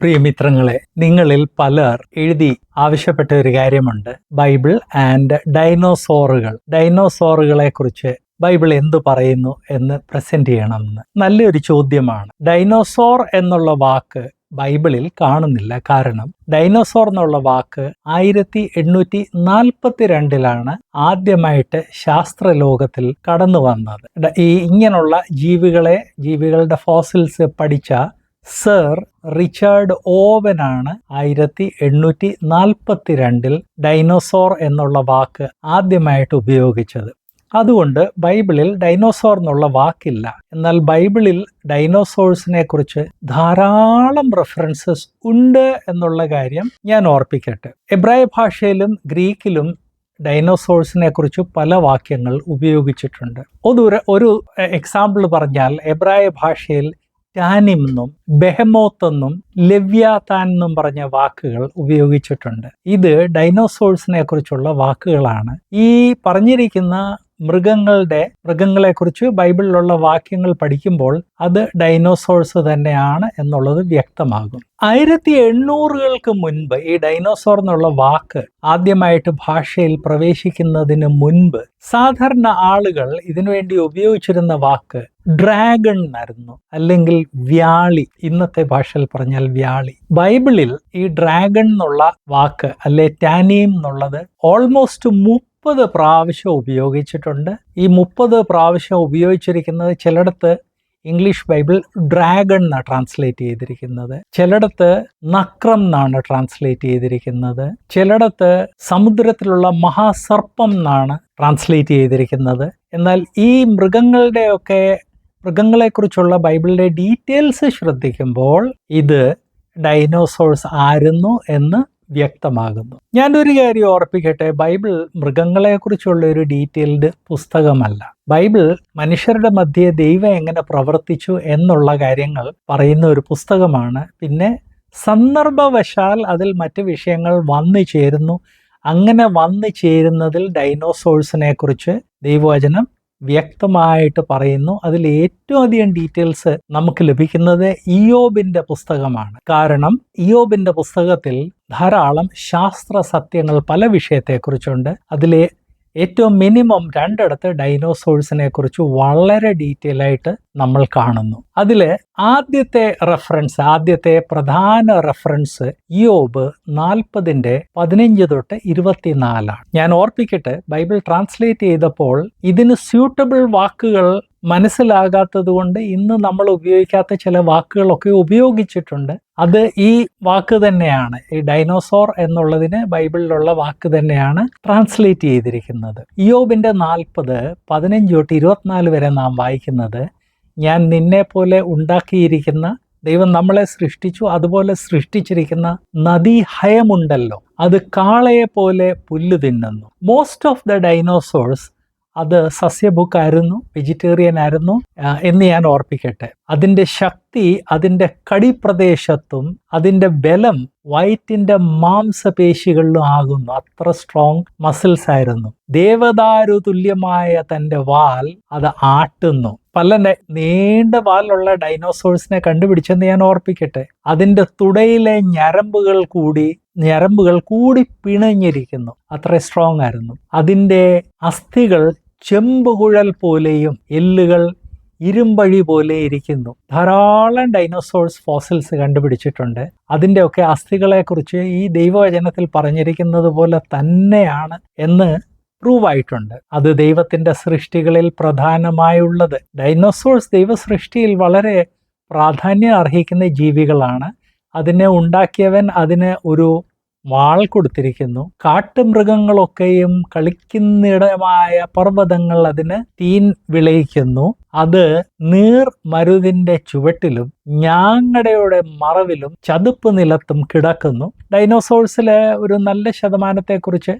പ്രിയമിത്രങ്ങളെ നിങ്ങളിൽ പലർ എഴുതി ആവശ്യപ്പെട്ട ഒരു കാര്യമുണ്ട്. Bible and ഡൈനോസോറുകൾ. ഡൈനോസോറുകളെ കുറിച്ച് ബൈബിൾ എന്തു പറയുന്നു എന്ന് പ്രസന്റ് ചെയ്യണമെന്ന്. നല്ലൊരു ചോദ്യമാണ്. ഡൈനോസോർ എന്നുള്ള വാക്ക് ബൈബിളിൽ കാണുന്നില്ല. കാരണം ഡൈനോസോർ എന്നുള്ള വാക്ക് ആയിരത്തി എണ്ണൂറ്റി നാൽപ്പത്തി രണ്ടിലാണ് ആദ്യമായിട്ട് ശാസ്ത്രലോകത്തിൽ കടന്നു വന്നത് ഈ ഇങ്ങനെയുള്ള ജീവികളെ ജീവികളുടെ ഫോസിൽസ് പഠിച്ച സർ റിച്ചാർഡ് ഓവനാണ് ആയിരത്തി എണ്ണൂറ്റി നാൽപ്പത്തി രണ്ടിൽ ഡൈനോസോർ എന്നുള്ള വാക്ക് ആദ്യമായിട്ട് ഉപയോഗിച്ചത്. അതുകൊണ്ട് ബൈബിളിൽ ഡൈനോസോർ എന്നുള്ള വാക്കില്ല. എന്നാൽ ബൈബിളിൽ ഡൈനോസോഴ്സിനെ കുറിച്ച് ധാരാളം റെഫറൻസസ് ഉണ്ട് എന്നുള്ള കാര്യം ഞാൻ ഓർപ്പിക്കട്ടെ. എബ്രായ ഭാഷയിലും ഗ്രീക്കിലും ഡൈനോസോഴ്സിനെ കുറിച്ച് പല വാക്യങ്ങൾ ഉപയോഗിച്ചിട്ടുണ്ട്. ഒരു ഒരു എക്സാമ്പിൾ പറഞ്ഞാൽ എബ്രായ ഭാഷയിൽ ടാനിം എന്നും ബെഹമോത്ത് എന്നും ലവ്യാതാൻ എന്നും പറഞ്ഞ വാക്കുകൾ ഉപയോഗിച്ചിട്ടുണ്ട്. ഇത് ഡൈനോസോഴ്സിനെ കുറിച്ചുള്ള വാക്കുകളാണ്. ഈ പറഞ്ഞിരിക്കുന്ന മൃഗങ്ങളുടെ മൃഗങ്ങളെക്കുറിച്ച് ബൈബിളിലുള്ള വാക്യങ്ങൾ പഠിക്കുമ്പോൾ അത് ഡൈനോസോഴ്സ് തന്നെയാണ് എന്നുള്ളത് വ്യക്തമാകും. ആയിരത്തി എണ്ണൂറുകൾക്ക് മുൻപ് ഈ ഡൈനോസോർ എന്നുള്ള വാക്ക് ആദ്യമായിട്ട് ഭാഷയിൽ പ്രവേശിക്കുന്നതിന് മുൻപ് സാധാരണ ആളുകൾ ഇതിനുവേണ്ടി ഉപയോഗിച്ചിരുന്ന വാക്ക് ഡ്രാഗൺ എന്നായിരുന്നു അല്ലെങ്കിൽ വ്യാളി. ഇന്നത്തെ ഭാഷയിൽ പറഞ്ഞാൽ വ്യാളി. ബൈബിളിൽ ഈ ഡ്രാഗൺ എന്നുള്ള വാക്ക് അല്ലെ ടാനിയം എന്നുള്ളത് ഓൾമോസ്റ്റ് മുപ്പത് പ്രാവശ്യം ഉപയോഗിച്ചിട്ടുണ്ട്. ഈ മുപ്പത് പ്രാവശ്യം ഉപയോഗിച്ചിരിക്കുന്നത് ചിലയിടത്ത് ഇംഗ്ലീഷ് ബൈബിൾ ഡ്രാഗൺ എന്നാണ് ട്രാൻസ്ലേറ്റ് ചെയ്തിരിക്കുന്നത്. ചിലയിടത്ത് നക്രം എന്നാണ് ട്രാൻസ്ലേറ്റ് ചെയ്തിരിക്കുന്നത്. ചിലയിടത്ത് സമുദ്രത്തിലുള്ള മഹാസർപ്പം എന്നാണ് ട്രാൻസ്ലേറ്റ് ചെയ്തിരിക്കുന്നത്. എന്നാൽ ഈ മൃഗങ്ങളുടെയൊക്കെ മൃഗങ്ങളെക്കുറിച്ചുള്ള ബൈബിളിലെ ഡീറ്റെയിൽസ് ശ്രദ്ധിക്കുമ്പോൾ ഇത് ഡൈനോസോഴ്സ് ആയിരുന്നു എന്ന് വ്യക്തമാകുന്നു. ഞാനൊരു കാര്യം ഓർപ്പിക്കട്ടെ. ബൈബിൾ മൃഗങ്ങളെക്കുറിച്ചുള്ള ഒരു ഡീറ്റെയിൽഡ് പുസ്തകമല്ല. ബൈബിൾ മനുഷ്യരുടെ മധ്യേ ദൈവം എങ്ങനെ പ്രവർത്തിച്ചു എന്നുള്ള കാര്യങ്ങൾ പറയുന്ന ഒരു പുസ്തകമാണ്. പിന്നെ സന്ദർഭവശാൽ അതിൽ മറ്റ് വിഷയങ്ങൾ വന്നു ചേരുന്നു. അങ്ങനെ വന്നു ചേരുന്നതിൽ ഡൈനോസോഴ്സിനെ കുറിച്ച് ദൈവവചനം വ്യക്തമായിട്ട് പറയുന്നു. അതിൽ ഏറ്റവും അധികം ഡീറ്റെയിൽസ് നമുക്ക് ലഭിക്കുന്നത് ഇയോബിന്റെ പുസ്തകമാണ്. കാരണം ഇയോബിന്റെ പുസ്തകത്തിൽ ധാരാളം ശാസ്ത്ര സത്യങ്ങൾ പല വിഷയത്തെക്കുറിച്ചുണ്ട്. അതിലെ ഏറ്റവും മിനിമം രണ്ടിടത്ത് ഡൈനോസോഴ്സിനെ കുറിച്ച് വളരെ ഡീറ്റെയിൽ ആയിട്ട് നമ്മൾ കാണുന്നു. അതിൽ ആദ്യത്തെ റെഫറൻസ് ആദ്യത്തെ പ്രധാന റെഫറൻസ് ഇയോബ് നാൽപ്പതിന്റെ പതിനഞ്ച് തൊട്ട് ഇരുപത്തിനാലാണ്. ഞാൻ ഓർപ്പിക്കട്ടെ ബൈബിൾ ട്രാൻസ്ലേറ്റ് ചെയ്തപ്പോൾ ഇതിന് സ്യൂട്ടബിൾ വാക്കുകൾ മനസ്സിലാകാത്തത് കൊണ്ട് ഇന്ന് നമ്മൾ ഉപയോഗിക്കാത്ത ചില വാക്കുകളൊക്കെ ഉപയോഗിച്ചിട്ടുണ്ട്. അത് ഈ വാക്ക് തന്നെയാണ്. ഈ ഡൈനോസോർ എന്നുള്ളതിന് ബൈബിളിലുള്ള വാക്ക് തന്നെയാണ് ട്രാൻസ്ലേറ്റ് ചെയ്തിരിക്കുന്നത്. ഇയോബിന്റെ നാൽപ്പത് പതിനഞ്ച് തൊട്ട് ഇരുപത്തിനാല് വരെ നാം വായിക്കുന്നത് ഞാൻ നിന്നെ പോലെ ഉണ്ടാക്കിയിരിക്കുന്ന ദൈവം നമ്മളെ സൃഷ്ടിച്ചു അതുപോലെ സൃഷ്ടിച്ചിരിക്കുന്ന നദീ ഹയമുണ്ടല്ലോ അത് കാളയെ പോലെ പുല്ല് തിന്നുന്നു. മോസ്റ്റ് ഓഫ് ദ ഡൈനോസോഴ്സ് അത് സസ്യബുക്കായിരുന്നു വെജിറ്റേറിയൻ ആയിരുന്നു എന്ന് ഞാൻ ഓർപ്പിക്കട്ടെ. അതിന്റെ ശക്തി അതിന്റെ കടിപ്രദേശത്തും അതിന്റെ ബലം വയറ്റിന്റെ മാംസപേശികളിലും ആകുന്നു. അത്ര സ്ട്രോങ് മസിൽസ് ആയിരുന്നു. ദേവദാരു തുല്യമായ തന്റെ വാൽ അത് ആട്ടുന്നു. പല നീണ്ട വാലുള്ള ഡൈനോസോഴ്സിനെ കണ്ടുപിടിച്ചെന്ന് ഞാൻ ഓർപ്പിക്കട്ടെ. അതിന്റെ തുടയിലെ ഞരമ്പുകൾ കൂടി ഞരമ്പുകൾ കൂടി പിണഞ്ഞിരിക്കുന്നു. അത്ര സ്ട്രോങ് ആയിരുന്നു. അതിന്റെ അസ്ഥികൾ ചെമ്പുകുഴൽ പോലെയും എല്ലുകൾ ഇരുമ്പഴി പോലെ ഇരിക്കുന്നു. ധാരാളം ഡൈനോസോഴ്സ് ഫോസിൽസ് കണ്ടുപിടിച്ചിട്ടുണ്ട്. അതിന്റെയൊക്കെ അസ്ഥികളെക്കുറിച്ച് ഈ ദൈവവചനത്തിൽ പറഞ്ഞിരിക്കുന്നത് പോലെ തന്നെയാണ് എന്ന് പ്രൂവ് ആയിട്ടുണ്ട്. അത് ദൈവത്തിന്റെ സൃഷ്ടികളിൽ പ്രധാനമായുള്ളത്. ഡൈനോസോഴ്സ് ദൈവസൃഷ്ടിയിൽ വളരെ പ്രാധാന്യം അർഹിക്കുന്ന ജീവികളാണ്. അതിനെ ഉണ്ടാക്കിയവൻ അതിന് ഒരു വാൾ കൊടുത്തിരിക്കുന്നു. കാട്ടുമൃഗങ്ങളൊക്കെയും കളിക്കുന്നിടമായ പർവതങ്ങൾ അതിന് തീൻ വിളയിക്കുന്നു. അത് നീർ മരുതിന്റെ ചുവട്ടിലും ഞാങ്ങടയുടെ മറവിലും ചതുപ്പ് നിലത്തും കിടക്കുന്നു. ഡൈനോസോഴ്സിലെ ഒരു നല്ല ശതമാനത്തെക്കുറിച്ച്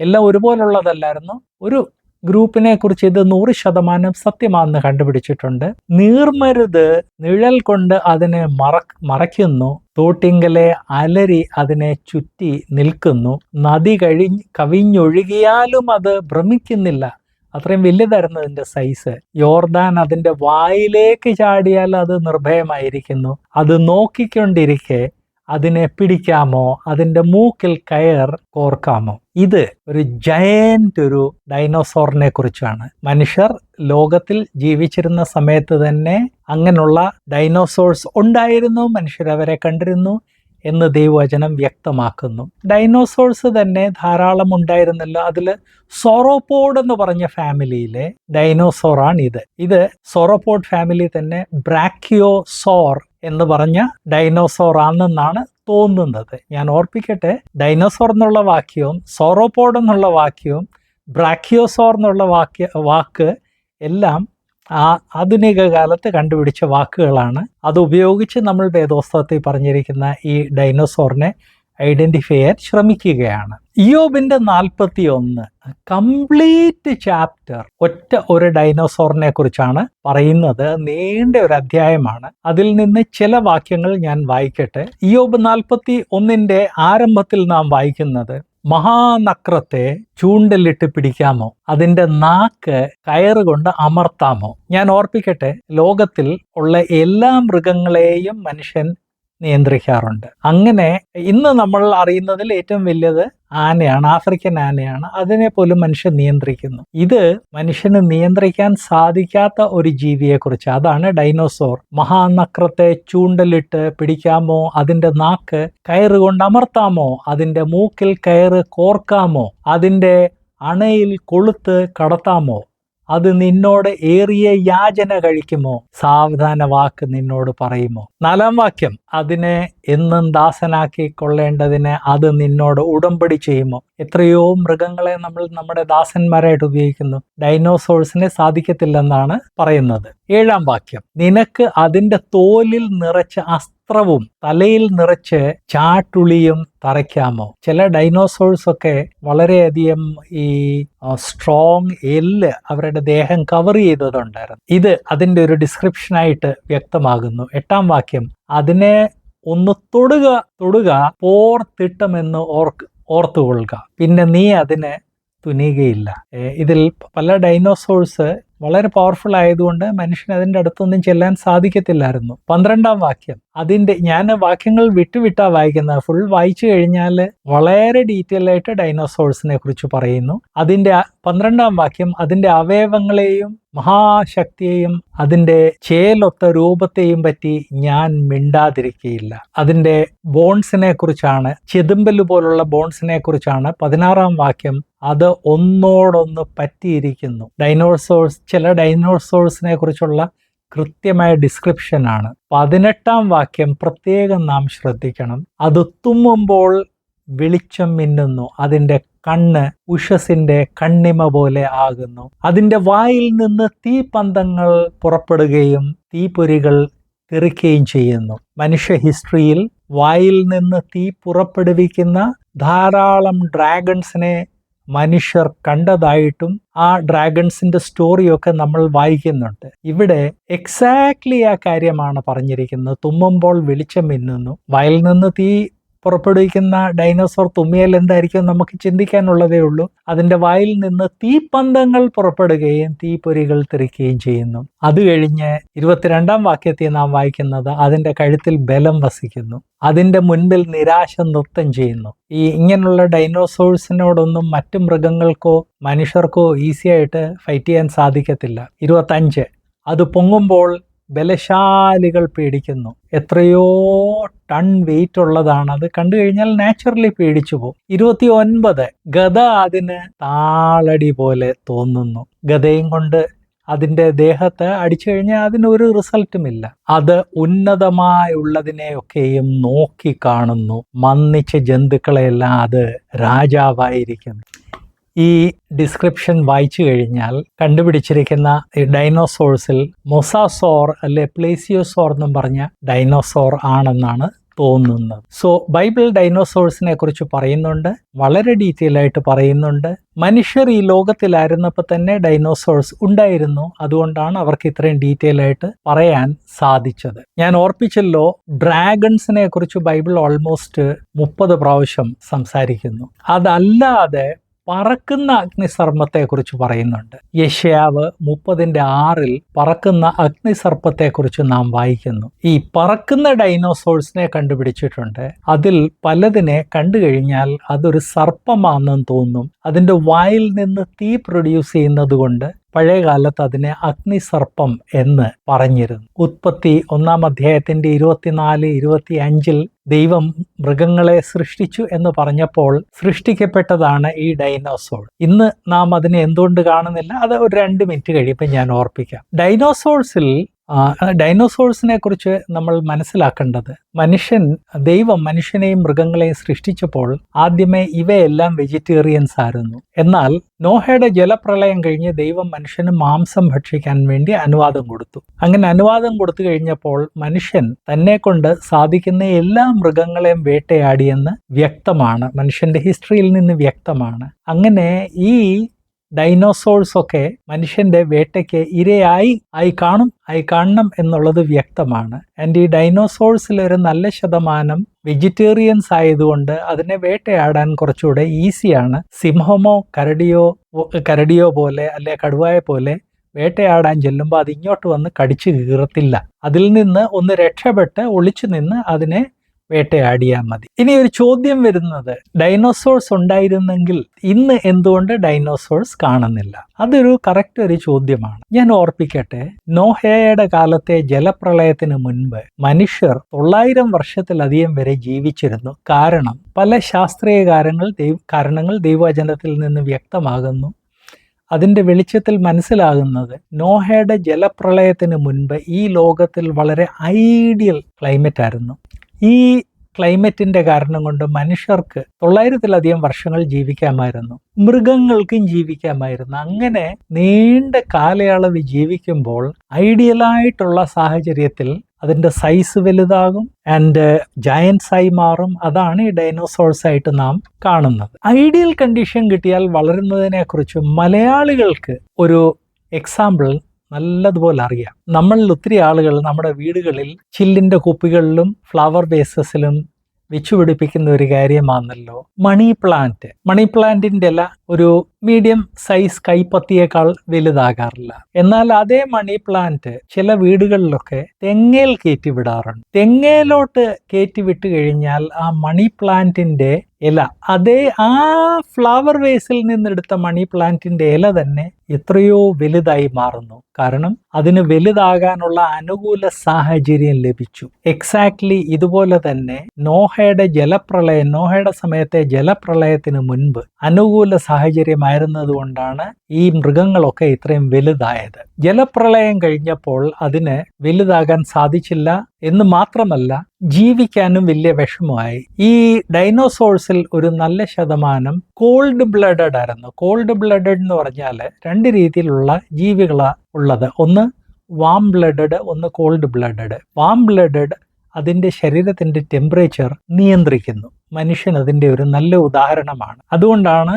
എല്ലാം ഒരുപോലുള്ളതല്ലായിരുന്നു. ഒരു ഗ്രൂപ്പിനെ കുറിച്ച് ഇത് നൂറ് ശതമാനം സത്യമാണെന്ന് കണ്ടുപിടിച്ചിട്ടുണ്ട്. നീർമരുത് നിഴൽ കൊണ്ട് അതിനെ മറ മറയ്ക്കുന്നു. തോട്ടിങ്കലെ അലരി അതിനെ ചുറ്റി നിൽക്കുന്നു. നദി കഴിഞ്ഞ് കവിഞ്ഞൊഴുകിയാലും അത് ഭ്രമിക്കുന്നില്ല. അത്രയും വലുതായിരുന്നു അതിന്റെ സൈസ്. യോർദാൻ അതിന്റെ വായിലേക്ക് ചാടിയാൽ അത് നിർഭയമായിരിക്കുന്നു. അത് നോക്കിക്കൊണ്ടിരിക്കെ അതിനെ പിടിക്കാമോ? അതിന്റെ മൂക്കിൽ കയർ കോർക്കാമോ? ഇത് ഒരു ജയന്റ് ഒരു ഡൈനോസോറിനെ കുറിച്ചാണ്. മനുഷ്യർ ലോകത്തിൽ ജീവിച്ചിരുന്ന സമയത്ത് തന്നെ അങ്ങനെയുള്ള ഡൈനോസോഴ്സ് ഉണ്ടായിരുന്നു മനുഷ്യർ അവരെ കണ്ടിരുന്നു എന്ന് ദൈവവചനം വ്യക്തമാക്കുന്നു. ഡൈനോസോഴ്സ് തന്നെ ധാരാളം ഉണ്ടായിരുന്നല്ലോ. അതിൽ സോറോപോഡ് എന്ന് പറഞ്ഞ ഫാമിലിയിലെ ഡൈനോസോറാണ് ഇത്. ഇത് സോറോപോഡ് ഫാമിലി തന്നെ ബ്രാക്കിയോസോർ എന്ന് പറഞ്ഞ ഡൈനോസോർ ആണെന്നാണ് തോന്നുന്നത്. ഞാൻ ഓർപ്പിക്കട്ടെ ഡൈനോസോർ എന്നുള്ള വാക്യവും സോറോപോഡ് എന്നുള്ള വാക്യവും ബ്രാക്കിയോസോർ എന്നുള്ള വാക്യ വാക്ക് എല്ലാം ആ ആധുനിക കാലത്ത് കണ്ടുപിടിച്ച വാക്കുകളാണ്. അത് ഉപയോഗിച്ച് നമ്മൾ വേദോസ്തവത്തിൽ പറഞ്ഞിരിക്കുന്ന ഈ ഡൈനോസോറിനെ ഐഡന്റിഫൈ ചെയ്യാൻ ശ്രമിക്കുകയാണ്. ഇയോബിന്റെ നാൽപ്പത്തി ഒന്ന് കംപ്ലീറ്റ് ചാപ്റ്റർ ഒറ്റ ഒരു ഡൈനോസോറിനെ കുറിച്ചാണ് പറയുന്നത്. നീണ്ട ഒരു അധ്യായമാണ്. അതിൽ നിന്ന് ചില വാക്യങ്ങൾ ഞാൻ വായിക്കട്ടെ. ഇയോബ് നാൽപ്പത്തി ഒന്നിന്റെ ആരംഭത്തിൽ നാം വായിക്കുന്നത് മഹാനക്രത്തെ ചൂണ്ടലിട്ട് പിടിക്കാമോ? അതിന്റെ നാക്ക് കയറുകൊണ്ട് അമർത്താമോ? ഞാൻ ഓർപ്പിക്കട്ടെ ലോകത്തിൽ ഉള്ള എല്ലാ മൃഗങ്ങളെയും മനുഷ്യൻ നിയന്ത്രിക്കാറുണ്ട്. അങ്ങനെ ഇന്ന് നമ്മൾ അറിയുന്നതിൽ ഏറ്റവും വലിയത് ആനയാണ് ആഫ്രിക്കൻ ആനയാണ്. അതിനെ പോലും മനുഷ്യൻ നിയന്ത്രിക്കുന്നു. ഇത് മനുഷ്യന് നിയന്ത്രിക്കാൻ സാധിക്കാത്ത ഒരു ജീവിയെക്കുറിച്ച്. അതാണ് ഡൈനോസോർ. മഹാനക്രത്തെ ചൂണ്ടലിട്ട് പിടിക്കാമോ? അതിന്റെ നാക്ക് കയറ് കൊണ്ട് അമർത്താമോ? അതിന്റെ മൂക്കിൽ കയറ് കോർക്കാമോ? അതിന്റെ അണയിൽ കൊളുത്ത് കടത്താമോ? അത് നിന്നോട് ഏറിയ യാചന കഴിക്കുമോ? സാവധാന വാക്ക് നിന്നോട് പറയുമോ? നാലാം വാക്യം അതിനെ എന്നും ദാസനാക്കി കൊള്ളേണ്ടതിന് അത് നിന്നോട് ഉടമ്പടി ചെയ്യുമോ? എത്രയോ മൃഗങ്ങളെ നമ്മൾ നമ്മുടെ ദാസന്മാരായിട്ട് ഉപയോഗിക്കുന്നു. ഡൈനോസോഴ്സിനെ സാധിക്കത്തില്ലെന്നാണ് പറയുന്നത്. ഏഴാം വാക്യം നിനക്ക് അതിന്റെ തോലിൽ നിറച്ച അസ്ത്രവും തലയിൽ നിറച്ച് ചാട്ടുളിയും തറയ്ക്കാമോ? ചില ഡൈനോസോഴ്സ് ഒക്കെ വളരെയധികം ഈ സ്ട്രോങ് എല്ല് അവരുടെ ദേഹം കവർ ചെയ്തതുണ്ടായിരുന്നു. ഇത് അതിന്റെ ഒരു ഡിസ്ക്രിപ്ഷനായിട്ട് വ്യക്തമാകുന്നു. എട്ടാം വാക്യം അതിനെ ഒന്ന് തൊടുക തൊടുക പോർ തിട്ടമെന്ന് ഓർക്ക് ഓർത്തുകൊള്ളുക. പിന്നെ നീ അതിനെ തുനിയുകയില്ല. ഇതിൽ പല ഡൈനോസോഴ്സ് വളരെ പവർഫുൾ ആയതുകൊണ്ട് മനുഷ്യന് അതിന്റെ അടുത്തൊന്നും ചെല്ലാൻ സാധിക്കത്തില്ലായിരുന്നു. പന്ത്രണ്ടാം വാക്യം. അതിന്റെ ഞാൻ വാക്യങ്ങൾ വിട്ടുവിട്ടാ വായിക്കുന്നത് ഫുൾ വായിച്ചു കഴിഞ്ഞാൽ വളരെ ഡീറ്റെയിൽ ആയിട്ട് ഡൈനോസോഴ്സിനെ കുറിച്ച് പറയുന്നു. അതിന്റെ പന്ത്രണ്ടാം വാക്യം അതിന്റെ അവയവങ്ങളെയും മഹാശക്തിയെയും അതിന്റെ ചേലൊത്ത രൂപത്തെയും പറ്റി ഞാൻ മിണ്ടാതിരിക്കുകയില്ല അതിന്റെ ബോൺസിനെ കുറിച്ചാണ് ചെതുമ്പൽ പോലുള്ള ബോൺസിനെ കുറിച്ചാണ് പതിനാറാം വാക്യം അത് ഒന്നോടൊന്ന് പറ്റിയിരിക്കുന്നു. ഡൈനോസോഴ്സ് ചില ഡൈനോസോഴ്സിനെ കുറിച്ചുള്ള കൃത്യമായ ഡിസ്ക്രിപ്ഷനാണ് പതിനെട്ടാം വാക്യം പ്രത്യേകം നാം ശ്രദ്ധിക്കണം. അത് തുമ്മുമ്പോൾ വെളിച്ചം മിന്നുന്നു. അതിന്റെ കണ്ണ് ഉഷസിന്റെ കണ്ണിമ പോലെ ആകുന്നു. അതിന്റെ വായിൽ നിന്ന് തീപന്തങ്ങൾ പുറപ്പെടുകയും തീപ്പൊരികൾ തെറിക്കുകയും ചെയ്യുന്നു. മനുഷ്യ ഹിസ്റ്ററിയിൽ വായിൽ നിന്ന് തീ പുറപ്പെടുവിക്കുന്ന ധാരാളം ഡ്രാഗൺസിനെ മനുഷ്യർ കണ്ടതായിട്ടും ആ ഡ്രാഗൺസിന്റെ സ്റ്റോറിയൊക്കെ നമ്മൾ വായിക്കുന്നുണ്ട്. ഇവിടെ എക്സാക്ട്ലി ആ കാര്യമാണ് പറഞ്ഞിരിക്കുന്നത്. തുമ്മുമ്പോൾ വെളിച്ചം മിന്നുന്നു. വയൽ നിന്ന് തീ പുറപ്പെടുവിക്കുന്ന ഡൈനോസോർ തുമ്മിയൽ എന്തായിരിക്കും നമുക്ക് ചിന്തിക്കാനുള്ളതേ ഉള്ളൂ. അതിന്റെ വായിൽ നിന്ന് തീപ്പന്തങ്ങൾ പുറപ്പെടുകയും തീപ്പൊരികൾ തെറിക്കുകയും ചെയ്യുന്നു. അത് കഴിഞ്ഞ് ഇരുപത്തിരണ്ടാം വാക്യത്തിൽ നാം വായിക്കുന്നത് അതിന്റെ കഴുത്തിൽ ബലം വസിക്കുന്നു. അതിന്റെ മുൻപിൽ നിരാശ നൃത്തം ചെയ്യുന്നു. ഈ ഇങ്ങനെയുള്ള ഡൈനോസോഴ്സിനോടൊന്നും മറ്റു മൃഗങ്ങൾക്കോ മനുഷ്യർക്കോ ഈസിയായിട്ട് ഫൈറ്റ് ചെയ്യാൻ സാധിക്കത്തില്ല. ഇരുപത്തഞ്ച്. അത് പൊങ്ങുമ്പോൾ ബലശാലികൾ പേടിക്കുന്നു. എത്രയോ ടൺ വെയിറ്റ് ഉള്ളതാണ് അത്. കണ്ടു കഴിഞ്ഞാൽ നാച്ചുറലി പേടിച്ചു പോകും. ഇരുപത്തി ഒൻപത് ഗത അതിന് താളടി പോലെ തോന്നുന്നു. ഗതയും കൊണ്ട് അതിന്റെ ദേഹത്ത് അടിച്ചു കഴിഞ്ഞാൽ അതിന് ഒരു റിസൾട്ടും ഇല്ല. അത് ഉന്നതമായുള്ളതിനെയൊക്കെയും നോക്കി കാണുന്നു. മന്നിച്ച ജന്തുക്കളെയെല്ലാം അത് രാജാവായിരിക്കുന്നു. ഈ ഡിസ്ക്രിപ്ഷൻ വായിച്ചു കഴിഞ്ഞാൽ കണ്ടുപിടിച്ചിരിക്കുന്ന ഈ ഡൈനോസോഴ്സിൽ മൊസാസോർ അല്ലെ പ്ലേസിയോസോർ എന്നും പറഞ്ഞ ഡൈനോസോർ ആണെന്നാണ് തോന്നുന്നത്. സോ ബൈബിൾ ഡൈനോസോഴ്സിനെ കുറിച്ച് പറയുന്നുണ്ട് വളരെ ഡീറ്റെയിൽ ആയിട്ട് പറയുന്നുണ്ട്. മനുഷ്യർ ഈ ലോകത്തിലായിരുന്നപ്പോൾ തന്നെ ഡൈനോസോഴ്സ് ഉണ്ടായിരുന്നു അതുകൊണ്ടാണ് അവർക്ക് ഇത്രയും ഡീറ്റെയിൽ ആയിട്ട് പറയാൻ സാധിച്ചത്. ഞാൻ ഓർപ്പിച്ചല്ലോ ഡ്രാഗൺസിനെ കുറിച്ച് ബൈബിൾ ഓൾമോസ്റ്റ് മുപ്പത് പ്രാവശ്യം സംസാരിക്കുന്നു. അതല്ലാതെ പറക്കുന്ന അഗ്നിസർമ്മത്തെക്കുറിച്ച് പറയുന്നുണ്ട്. യഷ്യാവ് മുപ്പതിന്റെ ആറിൽ പറക്കുന്ന അഗ്നിസർപ്പത്തെക്കുറിച്ച് നാം വായിക്കുന്നു. ഈ പറക്കുന്ന ഡൈനോസോഴ്സിനെ കണ്ടുപിടിച്ചിട്ടുണ്ട്. അതിൽ പലതിനെ കണ്ടു കഴിഞ്ഞാൽ അതൊരു സർപ്പമാണെന്ന് തോന്നും. അതിന്റെ വായിൽ നിന്ന് തീ പ്രൊഡ്യൂസ് ചെയ്യുന്നത് കൊണ്ട് പഴയ കാലത്ത് അതിനെ അഗ്നിസർപ്പം എന്ന് പറഞ്ഞിരുന്നു. ഉത്പത്തി ഒന്നാം അധ്യായത്തിന്റെ ഇരുപത്തിനാല് ഇരുപത്തി അഞ്ചിൽ ദൈവം മൃഗങ്ങളെ സൃഷ്ടിച്ചു എന്ന് പറഞ്ഞപ്പോൾ സൃഷ്ടിക്കപ്പെട്ടതാണ് ഈ ഡൈനോസോൾ ഇന്ന് നാം അതിനെ എന്തുകൊണ്ട് കാണുന്നില്ല? അത് ഒരു രണ്ട് മിനിറ്റ് കഴിയുമ്പോൾ ഞാൻ ഓർപ്പിക്കാം. ഡൈനോസോഴ്സിൽ ഡൈനോസോഴ്സിനെ കുറിച്ച് നമ്മൾ മനസ്സിലാക്കേണ്ടത് മനുഷ്യൻ ദൈവം മനുഷ്യനെയും മൃഗങ്ങളെയും സൃഷ്ടിച്ചപ്പോൾ ആദ്യമേ ഇവയെല്ലാം വെജിറ്റേറിയൻസ് ആയിരുന്നു. എന്നാൽ നോഹയുടെ ജലപ്രളയം കഴിഞ്ഞ് ദൈവം മനുഷ്യന് മാംസം ഭക്ഷിക്കാൻ വേണ്ടി അനുവാദം കൊടുത്തു. അങ്ങനെ അനുവാദം കൊടുത്തു കഴിഞ്ഞപ്പോൾ മനുഷ്യൻ തന്നെ കൊണ്ട് സാധിക്കുന്ന എല്ലാ മൃഗങ്ങളെയും വേട്ടയാടിയെന്ന് വ്യക്തമാണ്. മനുഷ്യന്റെ ഹിസ്റ്ററിയിൽ നിന്ന് വ്യക്തമാണ്. അങ്ങനെ ഈ ഡൈനോസോഴ്സ് ഒക്കെ മനുഷ്യന്റെ വേട്ടയ്ക്ക് ഇരയായി ആയി കാണും ആയി കാണണം എന്നുള്ളത് വ്യക്തമാണ്. ആൻഡ് ഈ ഡൈനോസോഴ്സിൽ ഒരു നല്ല ശതമാനം വെജിറ്റേറിയൻസ് ആയതുകൊണ്ട് അതിനെ വേട്ടയാടാൻ കുറച്ചുകൂടെ ഈസിയാണ്. സിംഹമോ കരടിയോ കരടിയോ പോലെ അല്ലെ കടുവായ പോലെ വേട്ടയാടാൻ ചെല്ലുമ്പോൾ അത് ഇങ്ങോട്ട് വന്ന് കടിച്ചു കീറത്തില്ല. അതിൽ നിന്ന് ഒന്ന് രക്ഷപ്പെട്ട് ഒളിച്ചു നിന്ന് അതിനെ വേട്ടയാടിയാൽ മതി. ഇനി ഒരു ചോദ്യം വരുന്നത്. ഡൈനോസോഴ്സ് ഉണ്ടായിരുന്നെങ്കിൽ ഇന്ന് എന്തുകൊണ്ട് ഡൈനോസോഴ്സ് കാണുന്നില്ല? അതൊരു കറക്റ്റ് ഒരു ചോദ്യമാണ്. ഞാൻ ഓർപ്പിക്കട്ടെ നോഹയുടെ കാലത്തെ ജലപ്രളയത്തിന് മുൻപ് മനുഷ്യർ തൊള്ളായിരം വർഷത്തിലധികം വരെ ജീവിച്ചിരുന്നു. കാരണം പല ശാസ്ത്രീയ കാര്യങ്ങൾ കാരണങ്ങൾ ദൈവവചനത്തിൽ നിന്ന് വ്യക്തമാകുന്നു. അതിന്റെ വെളിച്ചത്തിൽ മനസ്സിലാകുന്നത് നോഹയുടെ ജലപ്രളയത്തിന് മുൻപ് ഈ ലോകത്തിൽ വളരെ ഐഡിയൽ ക്ലൈമറ്റ് ആയിരുന്നു. ഈ ക്ലൈമറ്റിന്റെ കാരണം കൊണ്ട് മനുഷ്യർക്ക് തൊള്ളായിരത്തിലധികം വർഷങ്ങൾ ജീവിക്കാമായിരുന്നു. മൃഗങ്ങൾക്കും ജീവിക്കാമായിരുന്നു. അങ്ങനെ നീണ്ട കാലയളവ് ജീവിക്കുമ്പോൾ ഐഡിയലായിട്ടുള്ള സാഹചര്യത്തിൽ അതിന്റെ സൈസ് വലുതാകും ആൻഡ് ജയൻസ് ആയി മാറും. അതാണ് ഈ ഡൈനോസോഴ്സ് ആയിട്ട് നാം കാണുന്നത്. ഐഡിയൽ കണ്ടീഷൻ കിട്ടിയാൽ വളരുന്നതിനെക്കുറിച്ച് മലയാളികൾക്ക് ഒരു എക്സാമ്പിൾ നല്ലതുപോലെ അറിയാം. നമ്മളിൽ ഒത്തിരി ആളുകൾ നമ്മുടെ വീടുകളിൽ ചില്ലിന്റെ കുപ്പികളിലും ഫ്ലവർ ബേസസിലും വെച്ചുപിടിപ്പിക്കുന്ന ഒരു കാര്യമാണല്ലോ മണി പ്ലാന്റ്. മണി പ്ലാന്റിന്റെ ഇല ഒരു മീഡിയം സൈസ് കൈപ്പത്തിയേക്കാൾ വലുതാകാറില്ല. എന്നാൽ അതേ മണി പ്ലാന്റ് ചില വീടുകളിലൊക്കെ തെങ്ങേൽ കയറ്റി വിടാറുണ്ട്. തെങ്ങേലോട്ട് കയറ്റി വിട്ട് കഴിഞ്ഞാൽ ആ മണി പ്ലാന്റിന്റെ ഇല അതേ ആ ഫ്ലവർ വേസിൽ നിന്നെടുത്ത മണി പ്ലാന്റിന്റെ ഇല തന്നെ എത്രയോ വലുതായി മാറുന്നു. കാരണം അതിന് വലുതാകാനുള്ള അനുകൂല സാഹചര്യം ലഭിച്ചു. എക്സാക്ട്ലി ഇതുപോലെ തന്നെ നോഹയുടെ ജലപ്രളയം നോഹയുടെ സമയത്തെ ജലപ്രളയത്തിന് മുൻപ് അനുകൂല സാഹചര്യമായിരുന്നത് കൊണ്ടാണ് ഈ മൃഗങ്ങളൊക്കെ ഇത്രയും വലുതായത്. ജലപ്രളയം കഴിഞ്ഞപ്പോൾ അതിന് വലുതാകാൻ സാധിച്ചില്ല എന്ന് മാത്രമല്ല ജീവിക്കാനും വലിയ വിഷമമായി. ഈ ഡൈനോസോഴ്സിൽ ഒരു നല്ല ശതമാനം കോൾഡ് ബ്ലഡഡ് ആയിരുന്നു. കോൾഡ് ബ്ലഡഡ് എന്ന് പറഞ്ഞാൽ രണ്ട് രീതിയിലുള്ള ജീവികളാണ് ഉള്ളത്. ഒന്ന് വാം ബ്ലഡഡ് ഒന്ന് കോൾഡ് ബ്ലഡഡ്. വാം ബ്ലഡഡ് അതിന്റെ ശരീരത്തിന്റെ ടെമ്പറേച്ചർ നിയന്ത്രിക്കുന്നു. മനുഷ്യൻ അതിന്റെ ഒരു നല്ല ഉദാഹരണമാണ്. അതുകൊണ്ടാണ്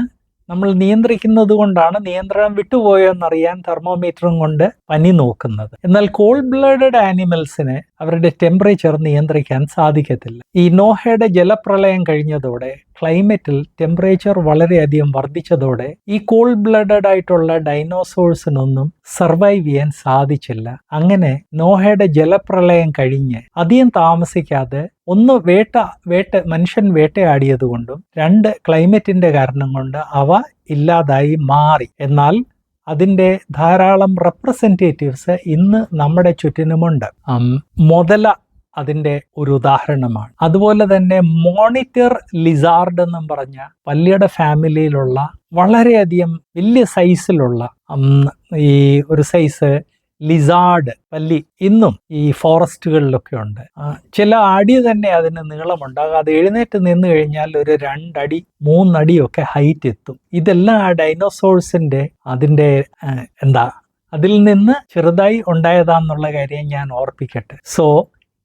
നമ്മൾ നിയന്ത്രിക്കുന്നത് കൊണ്ടാണ് നിയന്ത്രണം വിട്ടുപോയോ എന്നറിയാൻ തെർമോമീറ്ററും കൊണ്ട് പനി നോക്കുന്നത്. എന്നാൽ കോൾഡ് ബ്ലഡഡ് ആനിമൽസിന് അവരുടെ ടെമ്പറേച്ചർ നിയന്ത്രിക്കാൻ സാധിക്കത്തില്ല. ഈ നോഹയുടെ ജലപ്രളയം കഴിഞ്ഞതോടെ ക്ലൈമറ്റിൽ ടെമ്പറേച്ചർ വളരെയധികം വർദ്ധിച്ചതോടെ ഈ കൂൾ ബ്ലഡഡ് ആയിട്ടുള്ള ഡൈനോസോഴ്സിനൊന്നും സർവൈവ് ചെയ്യാൻ സാധിച്ചില്ല. അങ്ങനെ നോഹയുടെ ജലപ്രളയം കഴിഞ്ഞ് അധികം താമസിക്കാതെ ഒന്ന് വേട്ട വേട്ട മനുഷ്യൻ വേട്ടയാടിയത് കൊണ്ടും രണ്ട് ക്ലൈമറ്റിന്റെ കാരണം കൊണ്ട് അവ ഇല്ലാതായി മാറി. എന്നാൽ അതിന്റെ ധാരാളം റെപ്രസെന്റേറ്റീവ്സ് ഇന്ന് നമ്മുടെ ചുറ്റിനുമുണ്ട്. മുതല അതിന്റെ ഒരു ഉദാഹരണമാണ്. അതുപോലെ തന്നെ മോണിറ്റർ ലിസാർഡ് എന്നും പറഞ്ഞ പല്ലിയുടെ ഫാമിലിയിലുള്ള വളരെയധികം വലിയ സൈസിലുള്ള ഈ ഒരു സൈസ് ലിസാർഡ് പല്ലി ഇന്നും ഈ ഫോറസ്റ്റുകളിലൊക്കെ ഉണ്ട് ചില അടി തന്നെ അതിന് നീളമുണ്ടാകും. അത് എഴുന്നേറ്റ് നിന്ന് കഴിഞ്ഞാൽ ഒരു രണ്ടടി മൂന്നടിയൊക്കെ ഹൈറ്റ് എത്തും. ഇതെല്ലാം ആ ഡൈനോസോഴ്സിന്റെ അതിന്റെ എന്താ അതിൽ നിന്ന് ചെറുതായി ഉണ്ടായതാന്നുള്ള കാര്യം ഞാൻ ഓർപ്പിക്കട്ടെ. സോ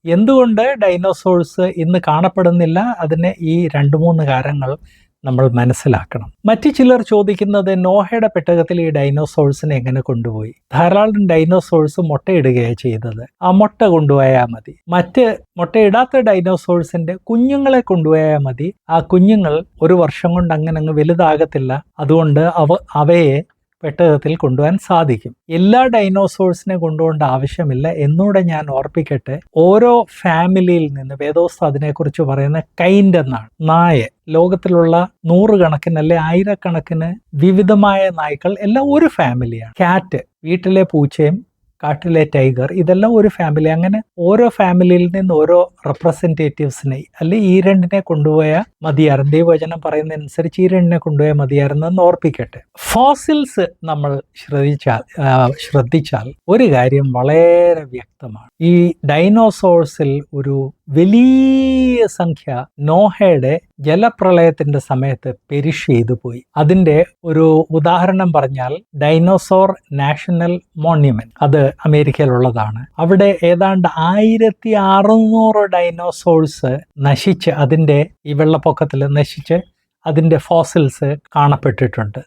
എന്തുകൊണ്ട് ഡൈനോസോഴ്സ് ഇന്ന് കാണപ്പെടുന്നില്ല? അതിന് ഈ രണ്ട് മൂന്ന് കാരണങ്ങൾ നമ്മൾ മനസ്സിലാക്കണം. മറ്റു ചിലർ ചോദിക്കുന്നത് നോഹയുടെ പെട്ടകത്തിൽ ഈ ഡൈനോസോഴ്സിനെ എങ്ങനെ കൊണ്ടുപോയി? ധാരാളം ഡൈനോസോഴ്സ് മുട്ടയിടുകയാണ് ചെയ്തത്. ആ മുട്ട കൊണ്ടുപോയാൽ മതി. മറ്റ് മുട്ടയിടാത്ത ഡൈനോസോഴ്സിന്റെ കുഞ്ഞുങ്ങളെ കൊണ്ടുപോയാൽ മതി. ആ കുഞ്ഞുങ്ങൾ ഒരു വർഷം കൊണ്ട് അങ്ങനെ അങ്ങ് വലുതാകത്തില്ല. അതുകൊണ്ട് അവ അവയെ പെട്ടകത്തിൽ കൊണ്ടുപോകാൻ സാധിക്കും. എല്ലാ ഡൈനോസോഴ്സിനെ കൊണ്ടുപോകേണ്ട ആവശ്യമില്ല. എന്നൂടെ ഞാൻ ഓർപ്പിക്കട്ടെ ഓരോ ഫാമിലിയിൽ നിന്ന് വേദോസ് അതിനെക്കുറിച്ച് പറയുന്ന കൈൻഡ് എന്നാണ്. നായ ലോകത്തിലുള്ള നൂറുകണക്കിന് അല്ലെ ആയിരക്കണക്കിന് വിവിധമായ നായ്ക്കൾ എല്ലാം ഒരു ഫാമിലിയാണ്. കാറ്റ് വീട്ടിലെ പൂച്ചയും കാട്ടിലെ ടൈഗർ ഇതെല്ലാം ഒരു ഫാമിലി അങ്ങനെ ഓരോ ഫാമിലിയിൽ നിന്ന് ഓരോ റെപ്രസെന്റേറ്റീവ്സിനെ അല്ലെ ഈ രണ്ടിനെ കൊണ്ടുപോയ മതിയായിരുന്നു. ദൈവചനം പറയുന്നതനുസരിച്ച് ഈ രണ്ടിനെ കൊണ്ടുപോയ മതിയായിരുന്നെന്ന് ഓർപ്പിക്കട്ടെ. ഫോസിൽസ് നമ്മൾ ശ്രദ്ധിച്ചാൽ ശ്രദ്ധിച്ചാൽ ഒരു കാര്യം വളരെ വ്യക്തമാണ്. ഈ ഡൈനോസോഴ്സിൽ ഒരു വലിയ സംഖ്യ നോഹയുടെ ജലപ്രളയത്തിന്റെ സമയത്ത് പെരിഷ് ചെയ്തു പോയി. അതിന്റെ ഒരു ഉദാഹരണം പറഞ്ഞാൽ ഡൈനോസോർ നാഷണൽ മോണ്യുമെന്റ് അത് അമേരിക്കയിലുള്ളതാണ്. അവിടെ ഏതാണ്ട് ആയിരത്തി അറുന്നൂറ് ഡൈനോസോഴ്സ് നശിച്ച് അതിന്റെ ഈ വെള്ളപ്പൊക്കത്തിൽ നശിച്ച് അതിന്റെ ഫോസിൽസ് കാണപ്പെട്ടിട്ടുണ്ട്.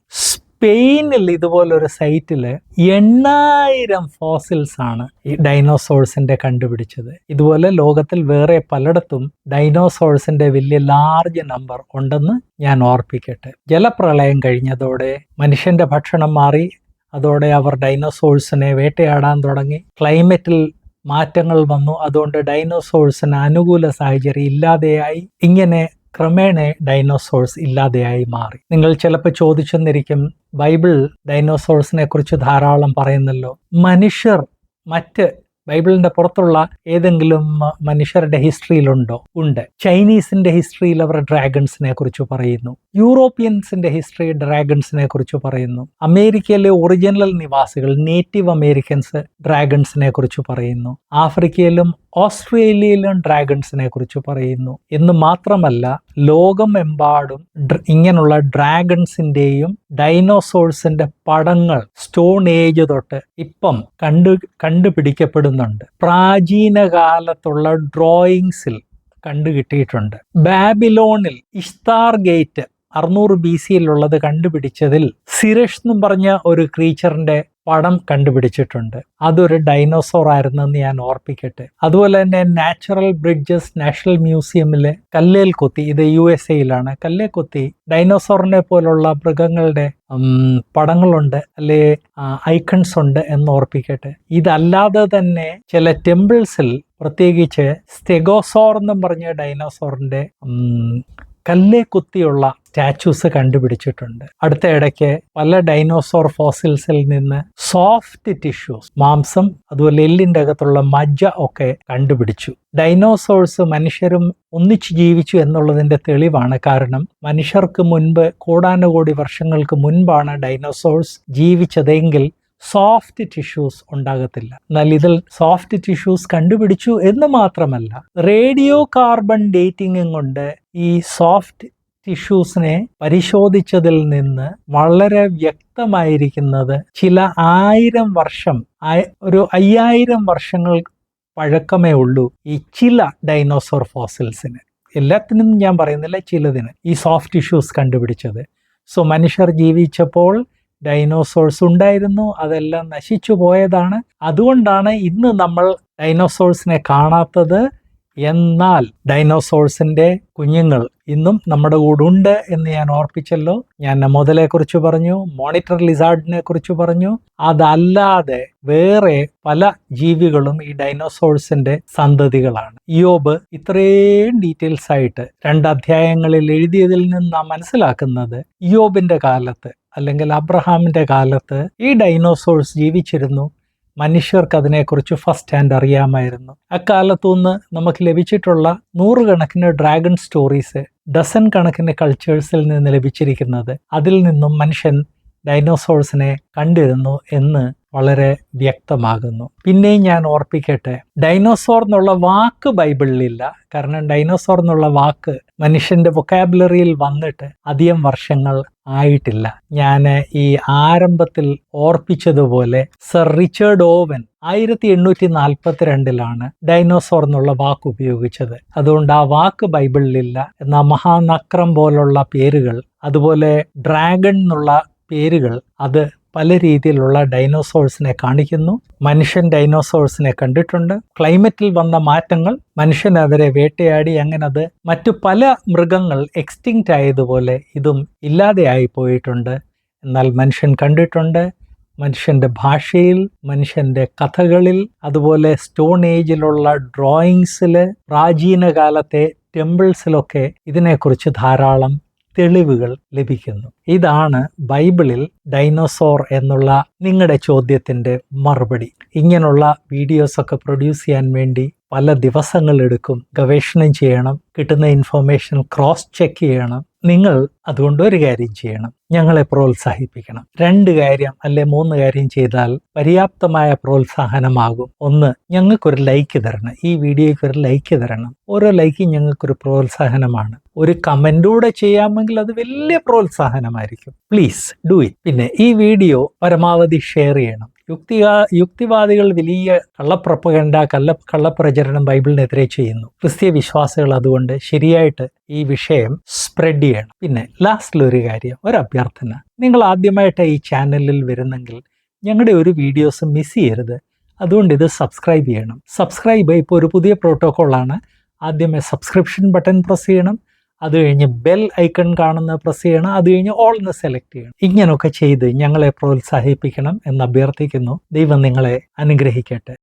സ്പെയിനിൽ ഇതുപോലൊരു സൈറ്റിൽ എണ്ണായിരം ഫോസിൽസ് ആണ് ഈ ഡൈനോസോഴ്സിന്റെ കണ്ടുപിടിച്ചത്. ഇതുപോലെ ലോകത്തിൽ വേറെ പലയിടത്തും ഡൈനോസോഴ്സിന്റെ വലിയ ലാർജ് നമ്പർ ഉണ്ടെന്ന് ഞാൻ ഓർപ്പിക്കട്ടെ. ജലപ്രളയം കഴിഞ്ഞതോടെ മനുഷ്യന്റെ ഭക്ഷണം മാറി അതോടെ അവർ ഡൈനോസോഴ്സിനെ വേട്ടയാടാൻ തുടങ്ങി. ക്ലൈമറ്റിൽ മാറ്റങ്ങൾ വന്നു അതുകൊണ്ട് ഡൈനോസോഴ്സിന് അനുകൂല സാഹചര്യം ഇല്ലാതെയായി. ഇങ്ങനെ ക്രമേണ ഡൈനോസോഴ്സ് ഇല്ലാതെയായി മാറി. നിങ്ങൾ ചിലപ്പോൾ ചോദിച്ചെന്നിരിക്കും ബൈബിൾ ഡൈനോസോഴ്സിനെ കുറിച്ച് ധാരാളം പറയുന്നല്ലോ. മനുഷ്യർ മറ്റ് ബൈബിളിന്റെ പുറത്തുള്ള ഏതെങ്കിലും മനുഷ്യരുടെ ഹിസ്റ്ററിയിലുണ്ടോ? ഉണ്ട്. ചൈനീസിന്റെ ഹിസ്റ്ററിയിൽ അവർ ഡ്രാഗൺസിനെ കുറിച്ച് പറയുന്നു. യൂറോപ്യൻസിന്റെ ഹിസ്റ്ററി ഡ്രാഗൺസിനെ കുറിച്ച് പറയുന്നു. അമേരിക്കയിലെ ഒറിജിനൽ നിവാസികൾ നേറ്റീവ് അമേരിക്കൻസ് ഡ്രാഗൺസിനെ കുറിച്ച് പറയുന്നു. ആഫ്രിക്കയിലും ഓസ്ട്രേലിയയിലും ഡ്രാഗൺസിനെ കുറിച്ച് പറയുന്നു. എന്ന് മാത്രമല്ല ലോകമെമ്പാടും ഇങ്ങനെയുള്ള ഡ്രാഗൺസിന്റെയും ഡൈനോസോഴ്സിന്റെ പടങ്ങൾ സ്റ്റോൺ ഏജ് തൊട്ട് ഇപ്പം കണ്ടു കണ്ടുപിടിക്കപ്പെടുന്നുണ്ട്. പ്രാചീന കാലത്തുള്ള ഡ്രോയിങ്സിൽ കണ്ടുകിട്ടിയിട്ടുണ്ട്. ബാബിലോണിൽ ഇഷ്താർ ഗേറ്റ് അറുന്നൂറ് ബി സിയിലുള്ളത് കണ്ടുപിടിച്ചതിൽ സിരഷ് എന്നും പറഞ്ഞ ഒരു ക്രീച്ചറിന്റെ പടം കണ്ടുപിടിച്ചിട്ടുണ്ട്. അതൊരു ഡൈനോസോർ ആയിരുന്നെന്ന് ഞാൻ ഓർപ്പിക്കട്ടെ. അതുപോലെ തന്നെ നാച്ചുറൽ ബ്രിഡ്ജസ് നാഷണൽ മ്യൂസിയമിലെ കല്ലേൽ കൊത്തി ഇത് യു എസ് എയിലാണ്. കല്ലേ കൊത്തി ഡൈനോസോറിനെ പോലുള്ള മൃഗങ്ങളുടെ പടങ്ങളുണ്ട് അല്ലെ ഐക്കൺസ് ഉണ്ട് എന്ന് ഓർപ്പിക്കട്ടെ. ഇതല്ലാതെ തന്നെ ചില ടെമ്പിൾസിൽ പ്രത്യേകിച്ച് സ്റ്റെഗോസോർ എന്നും പറഞ്ഞ ഡൈനോസോറിന്റെ കല്ലേ കുത്തിയുള്ള സ്റ്റാച്യൂസ് കണ്ടുപിടിച്ചിട്ടുണ്ട്. അടുത്ത ഇടയ്ക്ക് പല ഡൈനോസോർ ഫോസിൽസിൽ നിന്ന് സോഫ്റ്റ് ടിഷ്യൂസ് മാംസം അതുപോലെ എല്ലിന്റെ അകത്തുള്ള മജ്ജ ഒക്കെ കണ്ടുപിടിച്ചു. ഡൈനോസോഴ്സ് മനുഷ്യരും ഒന്നിച്ച് ജീവിച്ചു എന്നുള്ളതിന്റെ തെളിവാണ് കാരണം മനുഷ്യർക്ക് മുൻപ് കോടാനുകോടി വർഷങ്ങൾക്ക് മുൻപാണ് ഡൈനോസോഴ്സ് ജീവിച്ചതെങ്കിൽ സോഫ്റ്റ് ടിഷ്യൂസ് ഉണ്ടാകത്തില്ല. എന്നാൽ ഇതിൽ സോഫ്റ്റ് ടിഷ്യൂസ് കണ്ടുപിടിച്ചു എന്ന് മാത്രമല്ല റേഡിയോ കാർബൺ ഡേറ്റിംഗും കൊണ്ട് ഈ സോഫ്റ്റ് ടിഷ്യൂസിനെ പരിശോധിച്ചതിൽ നിന്ന് വളരെ വ്യക്തമായിരിക്കുന്നത് ചില ആയിരം വർഷം ഒരു അയ്യായിരം വർഷങ്ങൾ പഴക്കമേ ഉള്ളൂ ഈ ചില ഡൈനോസോർ ഫോസിൽസിന് എല്ലാത്തിനും ഞാൻ പറയുന്നില്ല ചിലതിന് ഈ സോഫ്റ്റ് ടിഷ്യൂസ് കണ്ടുപിടിച്ചത്. സോ മനുഷ്യർ ജീവിച്ചപ്പോൾ ഡൈനോസോഴ്സ് ഉണ്ടായിരുന്നു. അതെല്ലാം നശിച്ചു പോയതാണ്. അതുകൊണ്ടാണ് ഇന്ന് നമ്മൾ ഡൈനോസോഴ്സിനെ കാണാത്തത്. എന്നാൽ ഡൈനോസോഴ്സിന്റെ കുഞ്ഞുങ്ങൾ ഇന്നും നമ്മുടെ കൂടെ ഉണ്ട് എന്ന് ഞാൻ ഓർപ്പിച്ചല്ലോ. ഞാൻ മുതലെ കുറിച്ച് പറഞ്ഞു മോണിറ്റർ ലിസാർഡിനെ കുറിച്ച് പറഞ്ഞു. അതല്ലാതെ വേറെ പല ജീവികളും ഈ ഡൈനോസോഴ്സിന്റെ സന്തതികളാണ്. യോബ് ഇത്രയും ഡീറ്റെയിൽസ് ആയിട്ട് രണ്ട് അധ്യായങ്ങളിൽ എഴുതിയതിൽ നിന്ന് നാം മനസ്സിലാക്കുന്നത്. യോബിന്റെ കാലത്ത് അല്ലെങ്കിൽ അബ്രഹാമിന്റെ കാലത്ത് ഈ ഡൈനോസോഴ്സ് ജീവിച്ചിരുന്നു. മനുഷ്യർക്ക് അതിനെക്കുറിച്ച് ഫസ്റ്റ് ഹാൻഡ് അറിയാമായിരുന്നു. അക്കാലത്തുനിന്ന് നമുക്ക് ലഭിച്ചിട്ടുള്ള നൂറുകണക്കിന് ഡ്രാഗൺ സ്റ്റോറീസ് ഡസൻ കണക്കിന് കൾച്ചേഴ്സിൽ നിന്ന് ലഭിച്ചിരിക്കുന്നത്. അതിൽ നിന്നും മനുഷ്യൻ ഡൈനോസോഴ്സിനെ കണ്ടിരുന്നു എന്ന് വളരെ വ്യക്തമാകുന്നു. പിന്നെയും ഞാൻ ഓർപ്പിക്കട്ടെ ഡൈനോസോർ എന്നുള്ള വാക്ക് ബൈബിളിലില്ല കാരണം ഡൈനോസോർ എന്നുള്ള വാക്ക് മനുഷ്യന്റെ വൊക്കാബുലറിയിൽ വന്നിട്ട് അധികം വർഷങ്ങൾ ആയിട്ടില്ല. ഞാൻ ഈ ആരംഭത്തിൽ ഓർപ്പിച്ചതുപോലെ സർ റിച്ചർഡ് ഓവൻ ആയിരത്തി എണ്ണൂറ്റി നാൽപ്പത്തി രണ്ടിലാണ് ഡൈനോസോർ എന്നുള്ള വാക്ക് ഉപയോഗിച്ചത്. അതുകൊണ്ട് ആ വാക്ക് ബൈബിളിലില്ല എന്നാൽ മഹാനക്രം പോലുള്ള പേരുകൾ അതുപോലെ ഡ്രാഗൺ എന്നുള്ള പേരുകൾ അത് പല രീതിയിലുള്ള ഡൈനോസോഴ്സിനെ കാണിക്കുന്നു. മനുഷ്യൻ ഡൈനോസോഴ്സിനെ കണ്ടിട്ടുണ്ട്. ക്ലൈമറ്റിൽ വന്ന മാറ്റങ്ങൾ മനുഷ്യൻ അവരെ വേട്ടയാടി അങ്ങനെ അത് മറ്റു പല മൃഗങ്ങൾ എക്സ്റ്റിങ്ക്റ്റ് ആയതുപോലെ ഇതും ഇല്ലാതെയായി പോയിട്ടുണ്ട് എന്നാൽ മനുഷ്യൻ കണ്ടിട്ടുണ്ട്. മനുഷ്യന്റെ ഭാഷയിൽ മനുഷ്യന്റെ കഥകളിൽ അതുപോലെ സ്റ്റോൺ ഏജിലുള്ള ഡ്രോയിങ്സിൽ പ്രാചീന കാലത്തെ ടെമ്പിൾസിലൊക്കെ ഇതിനെക്കുറിച്ച് ധാരാളം തെളിവുകൾ ലഭിക്കുന്നു. ഇതാണ് ബൈബിളിൽ ഡൈനോസോർ എന്നുള്ള നിങ്ങളുടെ ചോദ്യത്തിന്റെ മറുപടി. ഇങ്ങനെയുള്ള വീഡിയോസൊക്കെ പ്രൊഡ്യൂസ് ചെയ്യാൻ വേണ്ടി പല ദിവസങ്ങളെടുക്കും ഗവേഷണം ചെയ്യണം. കിട്ടുന്ന ഇൻഫർമേഷൻ ക്രോസ് ചെക്ക് ചെയ്യണം. നിങ്ങൾ അതുകൊണ്ട് ഒരു കാര്യം ചെയ്യണം. ഞങ്ങളെ പ്രോത്സാഹിപ്പിക്കണം. രണ്ട് കാര്യം അല്ലെ മൂന്ന് കാര്യം ചെയ്താൽ പര്യാപ്തമായ പ്രോത്സാഹനമാകും. ഒന്ന് ഞങ്ങൾക്കൊരു ലൈക്ക് തരണം. ഈ വീഡിയോയ്ക്ക് ഒരു ലൈക്ക് തരണം. ഓരോ ലൈക്കും ഞങ്ങൾക്കൊരു പ്രോത്സാഹനമാണ്. ഒരു കമന്റൂടെ ചെയ്യാമെങ്കിൽ അത് വലിയ പ്രോത്സാഹനമായിരിക്കും. പ്ലീസ് ഡു ഇറ്റ് പിന്നെ ഈ വീഡിയോ പരമാവധി ഷെയർ ചെയ്യണം. യുക്തിവാ യുക്തിവാദികൾ വലിയ കള്ളപ്രപ്പകണ്ട കള്ള കള്ളപ്രചരണം ബൈബിളിനെതിരെ ചെയ്യുന്നു. ക്രിസ്തീയ വിശ്വാസികൾ അതുകൊണ്ട് ശരിയായിട്ട് ഈ വിഷയം സ്പ്രെഡ് ചെയ്യണം. പിന്നെ ലാസ്റ്റിൽ ഒരു കാര്യം ഒരു അഭ്യർത്ഥന. നിങ്ങൾ ആദ്യമായിട്ട് ഈ ചാനലിൽ വരുന്നെങ്കിൽ ഞങ്ങളുടെ ഒരു വീഡിയോസ് മിസ് ചെയ്യരുത്. അതുകൊണ്ട് ഇത് സബ്സ്ക്രൈബ് ചെയ്യണം. സബ്സ്ക്രൈബ് ഇപ്പോൾ ഒരു പുതിയ പ്രോട്ടോക്കോളാണ് ആദ്യമേ സബ്സ്ക്രിപ്ഷൻ ബട്ടൺ പ്രസ് ചെയ്യണം. അത് കഴിഞ്ഞ് ബെൽ ഐക്കൺ കാണുന്ന പ്രസ് ചെയ്യണം. അത് കഴിഞ്ഞ് ഓൾ എന്ന് സെലക്ട് ചെയ്യണം. ഇങ്ങനെയൊക്കെ ചെയ്ത് ഞങ്ങളെ പ്രോത്സാഹിപ്പിക്കണം എന്ന് അഭ്യർത്ഥിക്കുന്നു. ദൈവം നിങ്ങളെ അനുഗ്രഹിക്കട്ടെ.